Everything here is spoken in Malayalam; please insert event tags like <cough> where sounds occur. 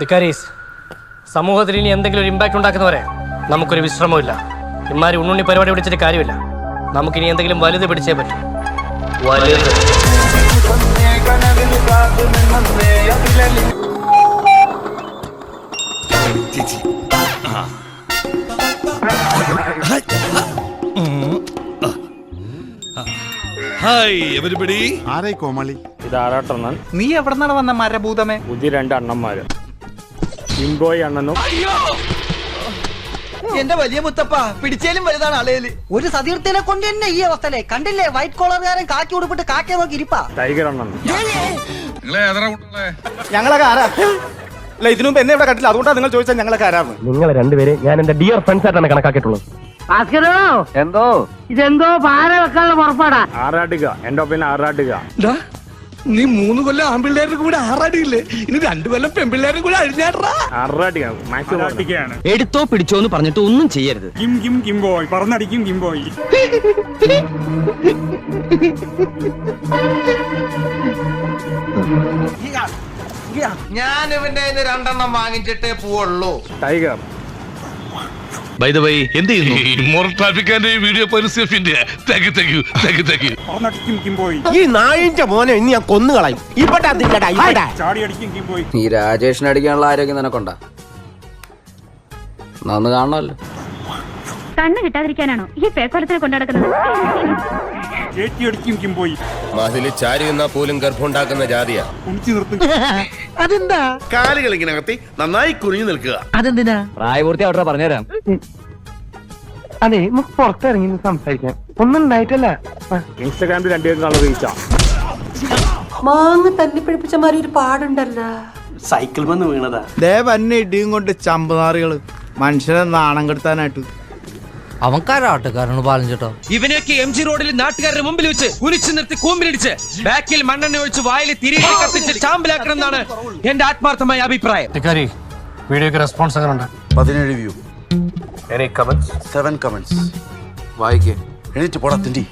വിക്കാരീസ് സമൂഹത്തിൽ ഇനി എന്തെങ്കിലും ഒരു ഇമ്പാക്ട് ഉണ്ടാക്കുന്നവരെ നമുക്കൊരു വിശ്രമമില്ല ഇമാരി ഉണ്ണുണ്ണി പരിപാടി പിടിച്ചിട്ട് കാര്യമില്ല. നമുക്കിനി എന്തെങ്കിലും വലുത് പിടിച്ചേ പറ്റൂ. വലുത്. Hi everybody? ആരായി കോമാളി? ഇത് ആറാട്ടെണ്ണൻ നീ എവിടെന്നാണ് വന്ന മരഭൂതമേ? പുതിയ രണ്ട് അണ്ണന്മാര്. ഇംബോയ് അണ്ണനും. എന്റെ വലിയ മുത്തപ്പ പിടിച്ചേലും വലുതാണ് അളയിൽ ഒരു സതീർത്ഥനെ കൊണ്ട് തന്നെ ഈ അവസ്ഥയിലെ കണ്ടില്ലേ വൈറ്റ് കോളർകാരൻ കാക്കി ഉടുപ്പിട്ട് കാക്കെ നോക്കി ഇരിപ്പാ. ടൈഗർ അണ്ണനും ഞങ്ങളൊക്കെ ആരാ? അല്ല ഇതിനു മുമ്പ് എന്നെ ഇവിടെ കണ്ടില്ല അതുകൊണ്ടാണ് നിങ്ങൾ ചോദിച്ചാൽ ഞങ്ങളൊക്കെ ആരാണ് നിങ്ങൾ രണ്ടുപേരെ ഞാൻ എന്റെ ഡിയർ ഫ്രണ്ട്സ് ആയിട്ടാണ് കണക്കാക്കിയിട്ടുള്ളത്. എന്തോ? ഇതെന്തോ പാര വെക്കാനുള്ള പുറപ്പാടാ. ആറാട്ടുക. എന്റെ ഒപ്പം ആറാട്ടുക. നീ മൂന്ന് കൊല്ലം ആൺപിള്ളേരുടെ കൂടെ ആറാടിയില്ലേ? ഇനി രണ്ടു കൊല്ലം പെൺപിള്ളേരുടെ കൂടെ അഴിഞ്ഞാടാ എടുത്തോ പിടിച്ചോ എന്ന് പറഞ്ഞിട്ട് ഒന്നും ചെയ്യരുത്. കിം കിം കിം പറന്നടിക്കും പറഞ്ഞടിക്കും ഞാൻ ഇവന്റെ കയ്യിന്ന് രണ്ടെണ്ണം വാങ്ങിച്ചിട്ടേ പോവുള്ളൂ. ടൈഗർ. ബൈ ദ വൈ എന്ത് ചെയ്യുന്നു? ഇമ്മോറൽ ട്രാഫിക്കാന്റെ video പരസ്യത്തിന്റെ thank you thank you thank you thank you പറന്നടിക്കും കിംബോയ് ഈ നായിന്റെ മോനെ ഇനി ഞാൻ കൊന്നുകളയും ഇവിടെ അതിന്റെ ഇവിടെ ചാടി അടിക്കും കിംബോയ് ഈ രാജേഷിനെ അടിക്കാനുള്ള ആരോഗ്യം നിനക്കൊണ്ടാ? നന്ന് കാണണമല്ലോ. കണ്ണ് കിട്ടാതിരിക്കാനാണോ ഈ പേക്കോലത്തിനെ അടിക്കും കിംബോയ്. മതിൽ ചാരി നിന്നാ പോലും ഗർഭമുണ്ടാക്കുന്ന ജാതിയാ. നിർത്തും. <laughs> കാലുകൾ ഇങ്ങനെ അകത്തി നന്നായി കുനിഞ്ഞു നിൽക്കുക. അതെന്തിനാ? പ്രായപൂർത്തി അവിടെ പറഞ്ഞുതരാം. അതെ നമുക്ക് പുറത്തിറങ്ങി സംസാരിക്കാം. ഒന്നും ഉണ്ടായിട്ടല്ല. ഇൻസ്റ്റാഗ്രാമിൽ രണ്ടുപേരും കളർ റീച്ചാ മാങ്ങ ഒരു പിടിപ്പിച്ച മാതിരി ഒരു പാടുണ്ടല്ലോ. ദേവന്നെ ഇടിയും കൊണ്ട് ചമ്പനാറികൾ മനുഷ്യനെ നാണം കെടുത്താനായിട്ട്. അവൻകാരാട്ടുകാരനോട് പാലം ചേട്ടോ. ഇവനെയൊക്കെ എം ജി റോഡിൽ നാട്ടുകാരുടെ മുമ്പിൽ വെച്ച് കുരിച്ചു നിർത്തി കൂമ്പിലിടിച്ച് ബാക്കിൽ മണ്ണെണ്ണ ഒഴിച്ച് വായിൽ തിരികെ കത്തിച്ച് ചാമ്പലാക്കണം എന്നാണ് എന്റെ ആത്മാർത്ഥമായ അഭിപ്രായം. വീഡിയോക്ക് റെസ്പോൺസ് അങ്ങനെ ഉണ്ട് പതിനേഴ് view any comments seven comments വായിക്കേ. എണീറ്റ് പോടാ തിണ്ടി.